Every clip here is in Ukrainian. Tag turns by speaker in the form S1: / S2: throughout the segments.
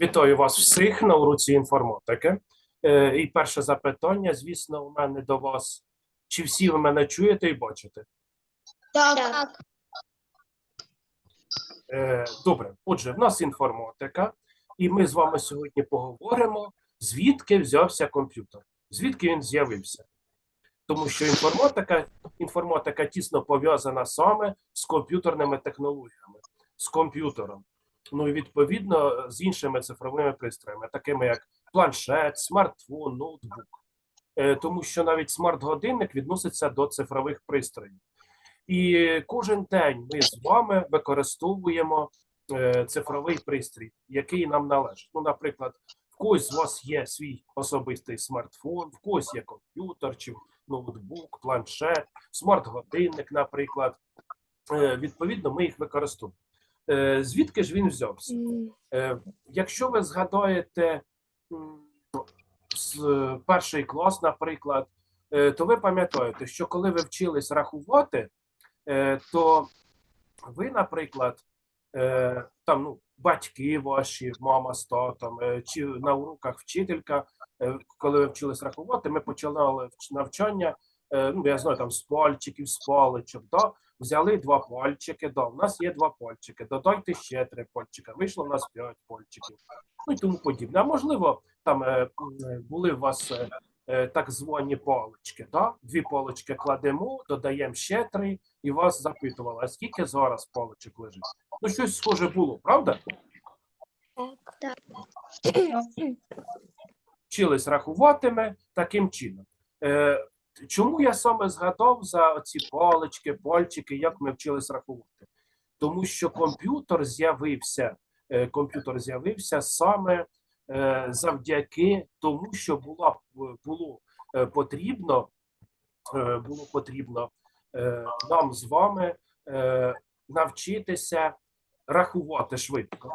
S1: Вітаю вас всіх на уроці інформатики. Е, І перше запитання, звісно, у мене до вас. Чи всі ви мене чуєте і бачите?
S2: Так.
S1: Е, Добре, отже, в нас інформатика, і ми з вами сьогодні поговоримо, звідки взявся комп'ютер, звідки він з'явився. Тому що інформатика, інформатика тісно пов'язана саме з комп'ютерними технологіями, з комп'ютером. Ну і відповідно з іншими цифровими пристроями, такими як планшет, смартфон, ноутбук. Е, Тому що навіть смарт-годинник відноситься до цифрових пристроїв. І кожен день ми з вами використовуємо е, цифровий пристрій, який нам належить. Ну, наприклад, в когось з вас є свій особистий смартфон, в когось є комп'ютер чи ноутбук, планшет, смарт-годинник, наприклад. Е, Відповідно, ми їх використовуємо. Е, Звідки ж він взявся? Е, Якщо ви згадаєте з перший клас, наприклад, е, то ви пам'ятаєте, що коли ви вчились рахувати, то ви, наприклад, там ну, батьки ваші, мама з татом, чи на уроках вчителька, коли ви вчились рахувати, ми починали вч- навчання. Е, Ну, я знаю, там з пальчиків, з паличок, да? взяли два пальчики, да, у нас є два пальчики, додайте ще три пальчика, вийшло у нас п'ять пальчиків, ну і тому подібне. А можливо, там е, е, були у вас так звані палички, да? дві палички кладемо, додаємо ще три, і вас запитували, а скільки зараз паличок лежить? Ну, щось схоже було, правда? Вчились рахуватиме таким чином. Е, чому я саме згадав за ці палички, пальчики, як ми вчились рахувати? Тому що комп'ютер з'явився, е, комп'ютер з'явився саме е, завдяки тому, що була, було е, потрібно, е, було потрібно е, нам з вами е, навчитися рахувати швидко.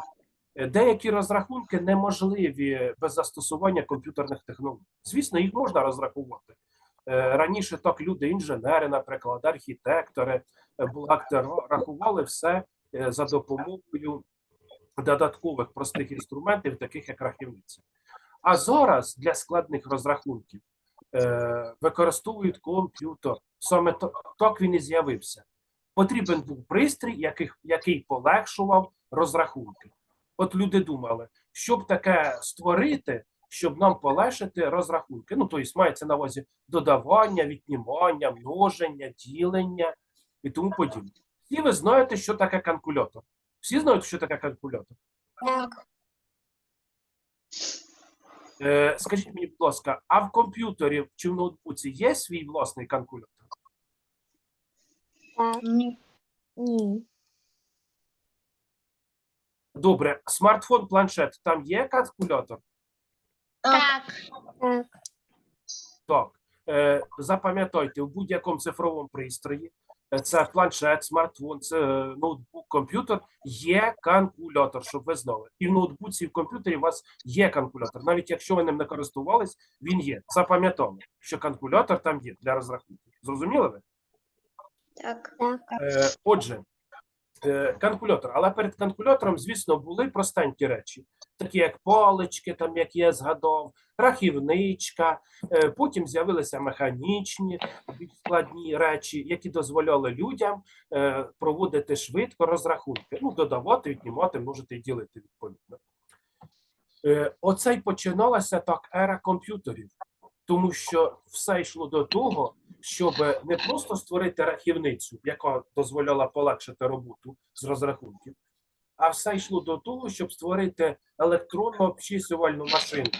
S1: Е, Деякі розрахунки неможливі без застосування комп'ютерних технологій. Звісно, їх можна розрахувати. Е, Раніше так люди, інженери, наприклад, архітектори, е, бухгалтери рахували все е, за допомогою додаткових простих інструментів, таких як рахівниця. А зараз для складних розрахунків використовують комп'ютер. Саме так він і з'явився. Потрібен був пристрій, який, який полегшував розрахунки. От люди думали, щоб таке створити, щоб нам полегшити розрахунки. Ну, тобто мається на увазі додавання, віднімання, множення, ділення і тому подібне. І ви знаєте, що таке калькулятор. Всі знають, що таке калькулятор.
S2: Так.
S1: Е, скажіть мені, будь ласка, а в комп'ютері чи в ноутбуці є свій власний калькулятор?
S2: Ні.
S1: Добре, смартфон, планшет, там є калькулятор?
S2: Так.
S1: Так. Е, запам'ятайте, в будь-якому цифровому пристрої, е, це планшет, смартфон, це е, ноутбук, комп'ютер, є калькулятор, щоб ви знали. І в ноутбуці, і в комп'ютері у вас є калькулятор. Навіть якщо ви ним не користувались, він є. Запам'ятали, що калькулятор там є для розрахунків. Зрозуміли ви?
S2: Так.
S1: Е, отже, е, калькулятор. Але перед калькулятором, звісно, були простенькі речі, такі як палички, там, як я згадав, рахівничка. Е, потім з'явилися механічні складні речі, які дозволяли людям е, проводити швидко розрахунки. Ну, додавати, віднімати, множити і ділити відповідно. Е, оце й починалася так ера комп'ютерів, тому що все йшло до того, щоб не просто створити рахівницю, яка дозволяла полегшити роботу з розрахунків, а все йшло до того, щоб створити електронну обчислювальну машину.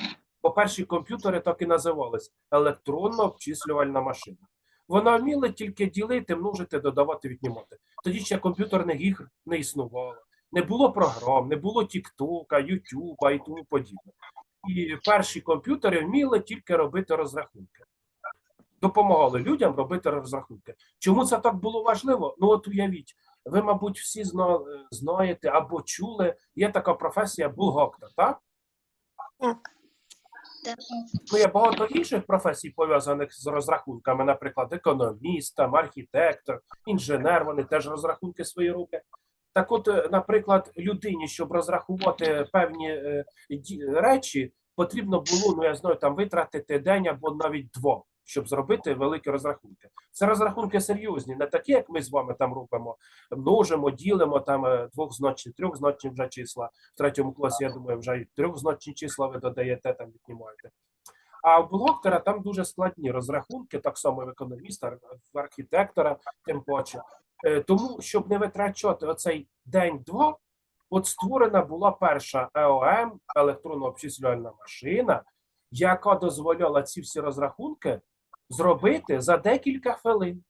S1: Бо перші комп'ютери так і називались електронна обчислювальна машина. Вона вміла тільки ділити, множити, додавати, віднімати. Тоді ще комп'ютерних ігр не існувало, не було програм, не було Тіктока, Ютуба і тому подібне. І перші комп'ютери вміли тільки робити розрахунки допомагали людям робити розрахунки. Чому це так було важливо? Ну от уявіть, ви, мабуть, всі зна- знаєте або чули, є така професія бухгалтер, так?
S2: Так.
S1: Ну, є багато інших професій, пов'язаних з розрахунками, наприклад, економіст, там, архітектор, інженер, вони теж розрахунки свої роблять. Так от, е, наприклад, людині, щоб розрахувати певні е, речі, потрібно було, ну я знаю, там витратити день або навіть два, щоб зробити великі розрахунки. Це розрахунки серйозні, не такі, як ми з вами там робимо, множимо, ділимо там е, двохзначні, трьохзначні вже числа. В третьому класі, я думаю, вже і трьохзначні числа ви додаєте, там віднімаєте. А у бухгалтера там дуже складні розрахунки, так само в економіста, в архітектора, тим паче. Е, Тому, щоб не витрачати оцей день-два, от створена була перша ЕОМ, електронно обчислювальна машина, яка дозволяла ці всі розрахунки зробити за декілька хвилин.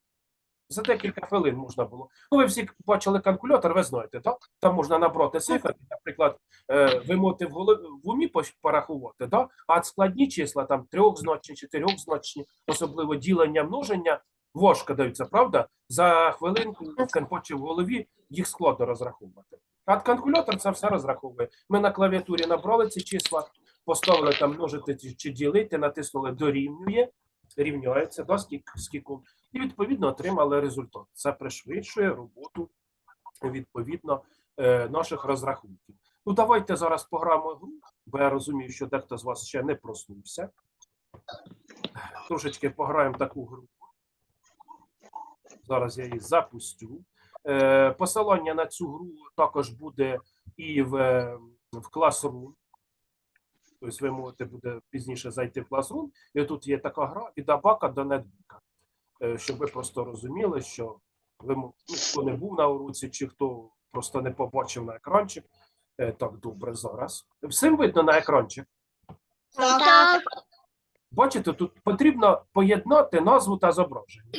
S1: За декілька хвилин можна було. Ну, ви всі бачили калькулятор, ви знаєте, так? Там можна набрати цифри, наприклад, е, ви можете в, голові, в умі порахувати, да? а складні числа, там трьохзначні, чотирьохзначні, особливо ділення, множення, важко даються, правда? За хвилинку в голові їх складно розраховувати. А калькулятор це все розраховує. Ми на клавіатурі набрали ці числа, поставили там множити чи ділити, натиснули дорівнює, рівняється, скільки, скільки, і відповідно отримали результат. Це пришвидшує роботу відповідно е, наших розрахунків. Ну, давайте зараз пограємо гру, бо я розумію, що дехто з вас ще не проснувся. Трошечки пограємо таку гру. Зараз я її запустю. Е, посилання на цю гру також буде і в, е, в Classroom. Тобто ви можете буде пізніше зайти в Classroom. І тут є така гра від Абака до нетбука. Щоб ви просто розуміли, що ви ну, хто не був на уроці, чи хто просто не побачив на екранчик. Е, так, добре, зараз. Всім видно на екранчик.
S2: Так.
S1: Бачите, тут потрібно поєднати назву та зображення.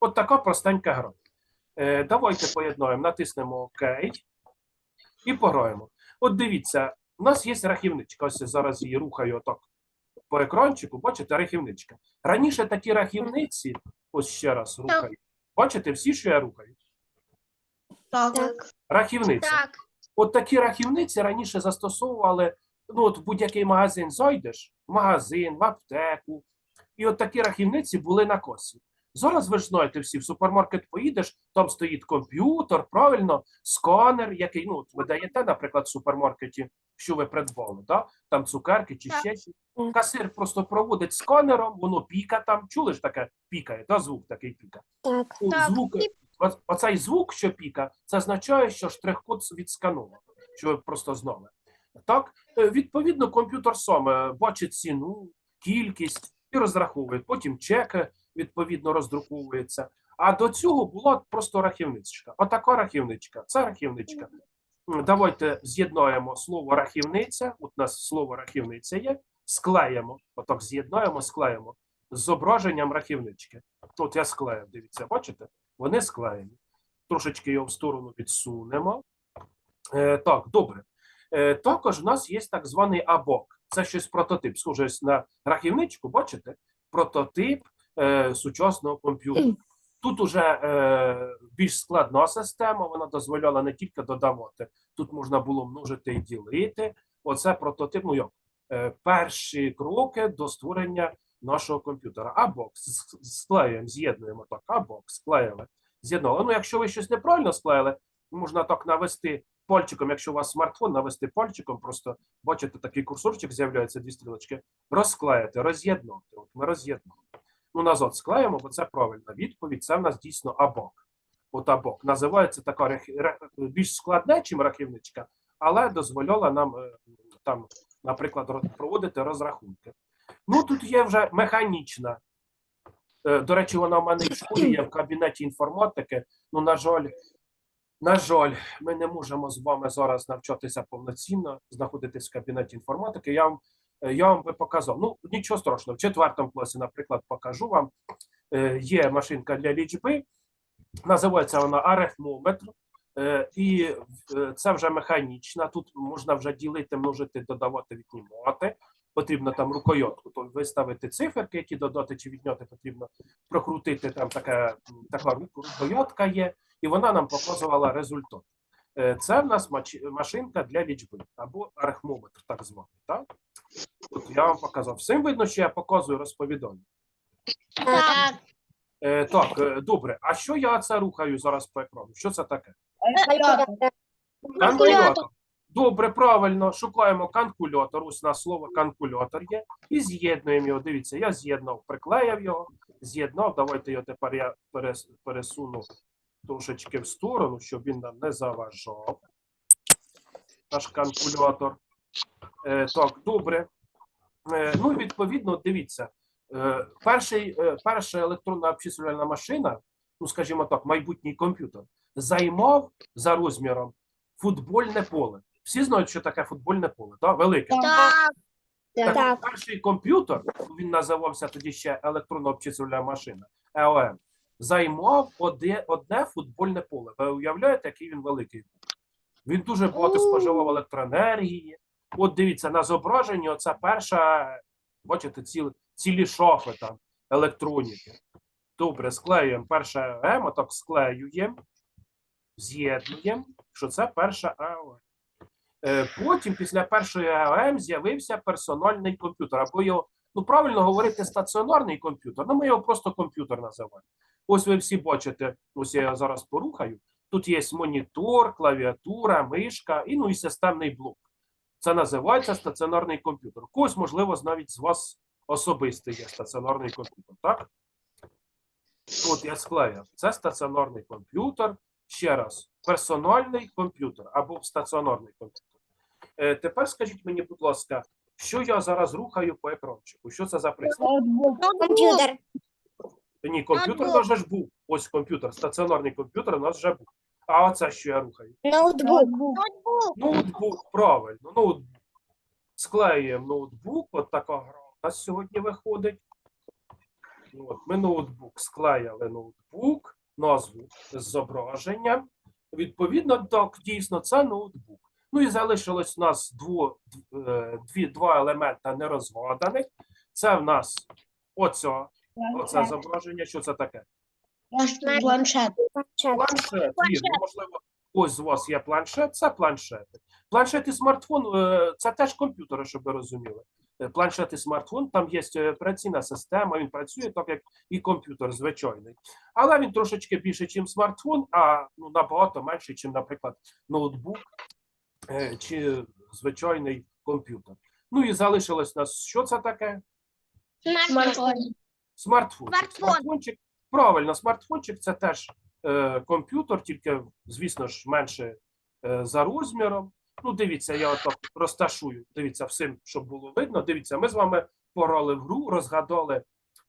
S1: От така простенька гра. Е, давайте поєднаємо, натиснемо ОК і пограємо. От дивіться, у нас є рахівничка. Ось я зараз її рухаю отак по екранчику. Бачите, рахівничка. Раніше такі рахівниці, ось ще раз рухаю. Бачите, всі, що я рухаю?
S2: Так.
S1: Рахівниця.
S2: Так.
S1: От такі рахівниці раніше застосовували. Ну, от в будь-який магазин зайдеш, в магазин, в аптеку. І от такі рахівниці були на косі. Зараз ви ж знаєте всі, в супермаркет поїдеш, там стоїть комп'ютер, правильно, сканер, який ну, ви даєте, наприклад, в супермаркеті, що ви придбали, да? там цукерки чи ще щось. Касир просто проводить сканером, воно піка там. Чули ж таке пікає, та звук такий піка.
S3: Так.
S1: Ну,
S2: Так.
S1: Звук, оцей звук, що піка, це означає, що штрих-код відскановано, що ви просто знали. Так, Е, відповідно, комп'ютер сам е, бачить ціну, кількість і розраховує. Потім чеки відповідно роздруковується. А до цього була просто рахівничка. Отака рахівничка. Це рахівничка. Давайте з'єднаємо слово рахівниця. От у нас слово рахівниця є. Склеїмо. Отак з'єднаємо, склеїмо з зображенням рахівнички. От я склеїв, дивіться, бачите? Вони склеєні. Трошечки його в сторону відсунемо. Е, так, добре. Е, також в нас є так званий абок. Це щось прототип. Схоже на рахівничку, бачите? Прототип е, сучасного комп'ютера. Тут уже е, більш складна система, вона дозволяла не тільки додавати, тут можна було множити і ділити. Оце прототип, ну як, е, перші кроки до створення нашого комп'ютера. С- склеюємо, з'єднуємо так. Абок склеїли. З'єднали. Ну, якщо ви щось неправильно склеїли, можна так навести пальчиком, якщо у вас смартфон, навести пальчиком, просто бачите, такий курсорчик з'являється, дві стрілочки, розклеїти, роз'єднати. От ми роз'єднали. Ну, назад склеїмо, бо це правильна відповідь. Це в нас дійсно абок. От абок. Називається така ра- більш складне, чим рахівничка, але дозволяла нам е, там, наприклад, проводити розрахунки. Ну, тут є вже механічна. Е, До речі, вона в мене в школі є в кабінеті інформатики. Ну, на жаль, на жаль, ми не можемо з вами зараз навчатися повноцінно, знаходитись в кабінеті інформатики. Я вам, я вам би показав. Ну, нічого страшного. В четвертому класі, наприклад, покажу вам. Е, Є машинка для лічби, називається вона арифмометр. Е, І е, це вже механічна. Тут можна вже ділити, множити, додавати, віднімати. Потрібно там рукойотку, то виставити циферки, які додати чи відняти, потрібно прокрутити там така, така рук- рукоятка є, і вона нам показувала результат. Е, Це в нас машинка для лічби або арифмометр, так званий. Так? От я вам показав. Всім видно, що я показую розповідання.
S2: Так.
S1: Е, так, е, добре. А що я це рухаю зараз по екрану? Що це таке? Калькулятор. Добре, правильно. Шукаємо калькулятор. Ось у нас слово калькулятор є. І з'єднуємо його. Дивіться, я з'єднав, приклеїв його, з'єднав. Давайте його тепер я перес- пересуну трошечки в сторону, щоб він нам не заважав. Наш калькулятор. Е, так, добре. Е, ну, і відповідно, дивіться. Е, перший, е, перша електронна обчислювальна машина, ну, скажімо так, майбутній комп'ютер, займав за розміром футбольне поле. Всі знають, що таке футбольне поле, так? Велике.
S2: Так.
S1: Так, от перший комп'ютер, він називався тоді ще електронно обчислювальна машина, ЕОМ, займав одне, одне футбольне поле. Ви уявляєте, який він великий був? Він дуже багато споживав електроенергії. От дивіться, на зображенні оця перша, бачите, ціл, цілі шофи там електроніки. Добре, склеюємо перше ЕОМ, отак склеюємо, з'єднуємо, що це перша ЕОМ. Е, Потім, після першої АОМ, з'явився персональний комп'ютер. Або його, ну правильно говорити, стаціонарний комп'ютер. Ну, ми його просто комп'ютер називаємо. Ось ви всі бачите, ось я його зараз порухаю. Тут є монітор, клавіатура, мишка і ну і системний блок. Це називається стаціонарний комп'ютер. Когось, можливо, навіть з вас особистий є стаціонарний комп'ютер, так? От я склеїв. Це стаціонарний комп'ютер. Ще раз, персональний комп'ютер або стаціонарний комп'ютер. Е, тепер скажіть мені, будь ласка, що я зараз рухаю по екранчику? Що це за пристрій?
S2: Комп'ютер.
S1: Ні, комп'ютер у нас вже ж був. Ось комп'ютер, стаціонарний комп'ютер у нас вже був. А оце що я рухаю?
S2: Ноутбук.
S1: Ноутбук, правильно, ноутбук. Склеюємо ноутбук, от така гра у нас сьогодні виходить. От, ми ноутбук склеїли ноутбук, назву з зображенням. Відповідно, так, дійсно, це ноутбук. Ну і залишилось у нас дво, е, дві, два елемента нерозгаданих. Це в нас оця, оце зображення. Що це таке?
S2: Планшет.
S1: Планшет, вірно, можливо, ось у вас є планшет, це планшети. Планшет і смартфон е, це теж комп'ютери, щоб ви розуміли. Е, Планшет і смартфон, там є е, операційна система, він працює так, як і комп'ютер звичайний. Але він трошечки більше, ніж смартфон, а ну, набагато менше, ніж, наприклад, ноутбук чи звичайний комп'ютер. Ну і залишилось у нас, що це таке?
S2: Смартфон. Смартфон.
S1: Смартфончик. Правильно, смартфончик це теж е, комп'ютер, тільки, звісно ж, менше е, за розміром. Ну, дивіться, я отак розташую. Дивіться, всім, щоб було видно. Дивіться, ми з вами пограли в гру, розгадали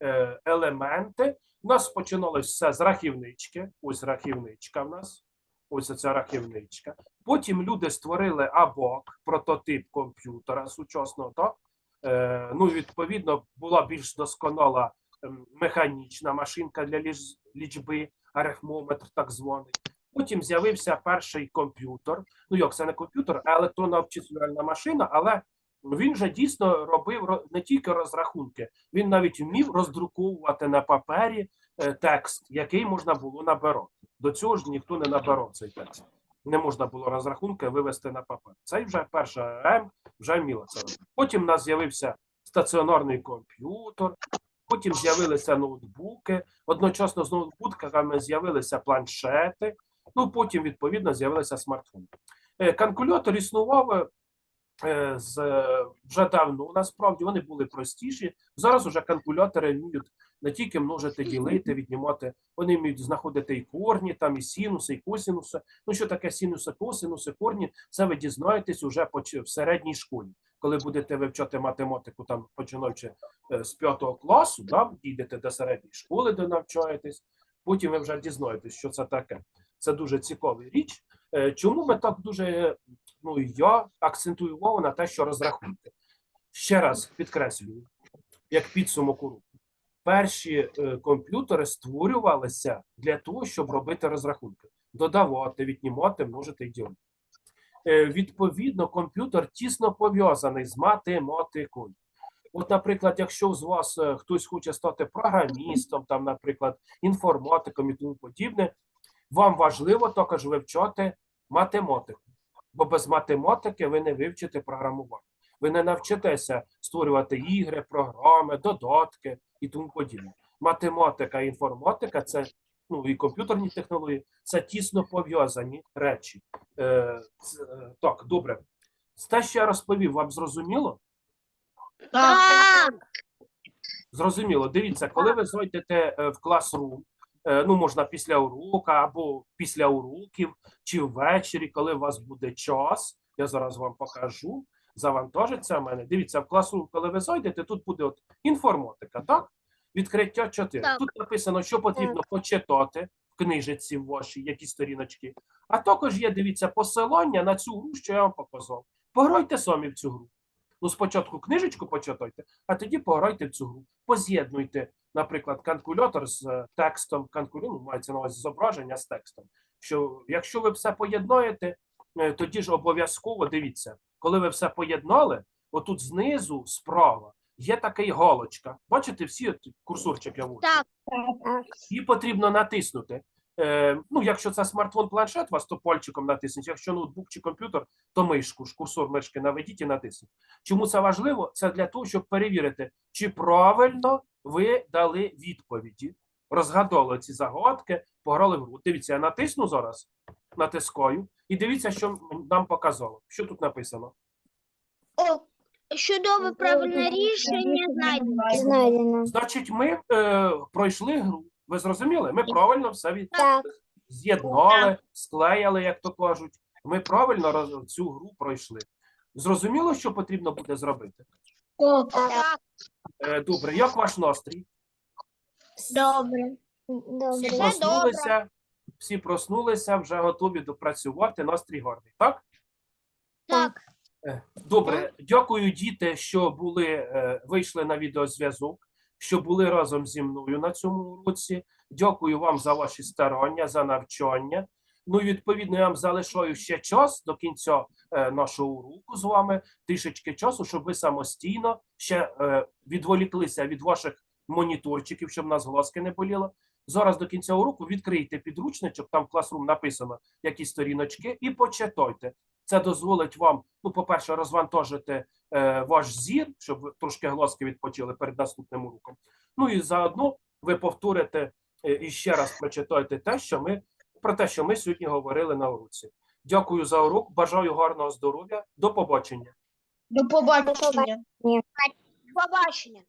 S1: е, елементи. У нас починалось все з рахівнички. Ось рахівничка в нас. Ось ця рахівничка. Потім люди створили АБОК, прототип комп'ютера сучасного, так? Е, ну, відповідно, була більш досконала ем, механічна машинка для лічби, арифмометр так званий. Потім з'явився перший комп'ютер. Ну як це не комп'ютер, а електронна обчислювальна машина, але він же дійсно робив не тільки розрахунки, він навіть вмів роздруковувати на папері е, текст, який можна було набирати. До цього ж ніхто не набирав цей текст. Не можна було розрахунки вивести на папер. Це вже перша М вже вміла це. Потім у нас з'явився стаціонарний комп'ютер, потім з'явилися ноутбуки. Одночасно з ноутбуками з'явилися планшети. Ну потім, відповідно, з'явилися смартфони. Е, Калькулятор існував е, з е, вже давно. Насправді вони були простіші. Зараз уже калькулятори вміють не тільки множити, ділити, віднімати. Вони вміють знаходити і корні, там і синуси, і косинуси. Ну що таке синуси, косинуси, корні? Це ви дізнаєтесь уже в середній школі, коли будете вивчати математику, там починаючи е, з п'ятого класу, да, йдете до середньої школи, де навчаєтесь. Потім ви вже дізнаєтесь, що це таке. Це дуже цікава річ. Е, Чому ми так дуже, ну я акцентую увагу на те, що розрахунки. Ще раз підкреслюю, як підсумок уроку. Перші е, комп'ютери створювалися для того, щоб робити розрахунки, додавати, віднімати, множити і ділити. Е, Відповідно, комп'ютер тісно пов'язаний з математикою. От, наприклад, якщо з вас е, хтось хоче стати програмістом, там, наприклад, інформатиком і тому подібне, вам важливо також вивчати математику, бо без математики ви не вивчите програмування. Ви не навчитеся створювати ігри, програми, додатки і тому подібне. Математика і інформатика це ну і комп'ютерні технології це тісно пов'язані речі. Е, це, так, добре. Те, що я розповів, вам зрозуміло?
S2: Так.
S1: Зрозуміло. Дивіться, коли ви зайдете е, в класрум, е, ну можна після урока або після уроків, чи ввечері, коли у вас буде час, я зараз вам покажу. Завантажиться в мене. Дивіться, в класрум, коли ви зайдете, тут буде от інформатика, так? Відкриття 4.
S2: Так.
S1: Тут написано, що потрібно почитати в книжечці вашій, які сторіночки. А також є, дивіться, посилання на цю гру, що я вам показав. Пограйте самі в цю гру. Ну, спочатку книжечку почитайте, а тоді пограйте в цю гру. Поз'єднуйте, наприклад, калькулятор з е, текстом, ну, мається на увазі зображення з текстом. Що якщо ви все поєднаєте, е, тоді ж обов'язково дивіться, коли ви все поєднали, отут знизу справа є такий галочка. Бачите, всі от курсорчик я ввожу.
S2: Так.
S1: Її потрібно натиснути. Е, ну, якщо це смартфон, планшет, вас то пальчиком натисніть. Якщо ноутбук чи комп'ютер, то мишку, ж курсор мишки наведіть і натисніть. Чому це важливо? Це для того, щоб перевірити, чи правильно ви дали відповіді, розгадали ці загадки, пограли в гру. Дивіться, я натисну зараз, натискаю, і дивіться, що нам показало. Що тут написано?
S2: О, чудове правильне рішення знайдено.
S3: Знайдено.
S1: Значить, ми е, пройшли гру. Ви зрозуміли? Ми правильно все від...
S3: Так.
S1: з'єднали, склеяли, як то кажуть. Ми правильно роз- цю гру пройшли. Зрозуміло, що потрібно буде зробити?
S2: Так.
S1: Е, добре, як ваш настрій?
S2: Добре.
S3: Добре.
S1: Всі
S2: Все
S1: проснулися, всі проснулися, вже готові допрацювати. Настрій гарний, так?
S2: Так.
S1: Добре, дякую, діти, що були, е, вийшли на відеозв'язок, що були разом зі мною на цьому уроці. Дякую вам за ваші старання, за навчання. Ну, і відповідно, я вам залишаю ще час до кінця е, нашого уроку з вами, трішечки часу, щоб ви самостійно ще е, відволіклися від ваших моніторчиків, щоб в нас глазки не боліло. Зараз до кінця уроку відкрийте підручничок, там в класрум написано які сторіночки, і почитайте. Це дозволить вам, ну, по-перше, розвантажити е, ваш зір, щоб ви трошки глазки відпочили перед наступним уроком. Ну і заодно ви повторите е, і ще раз прочитайте те, що ми про те, що ми сьогодні говорили на уроці. Дякую за урок. Бажаю гарного здоров'я. До побачення.
S2: До побачення. Побачення.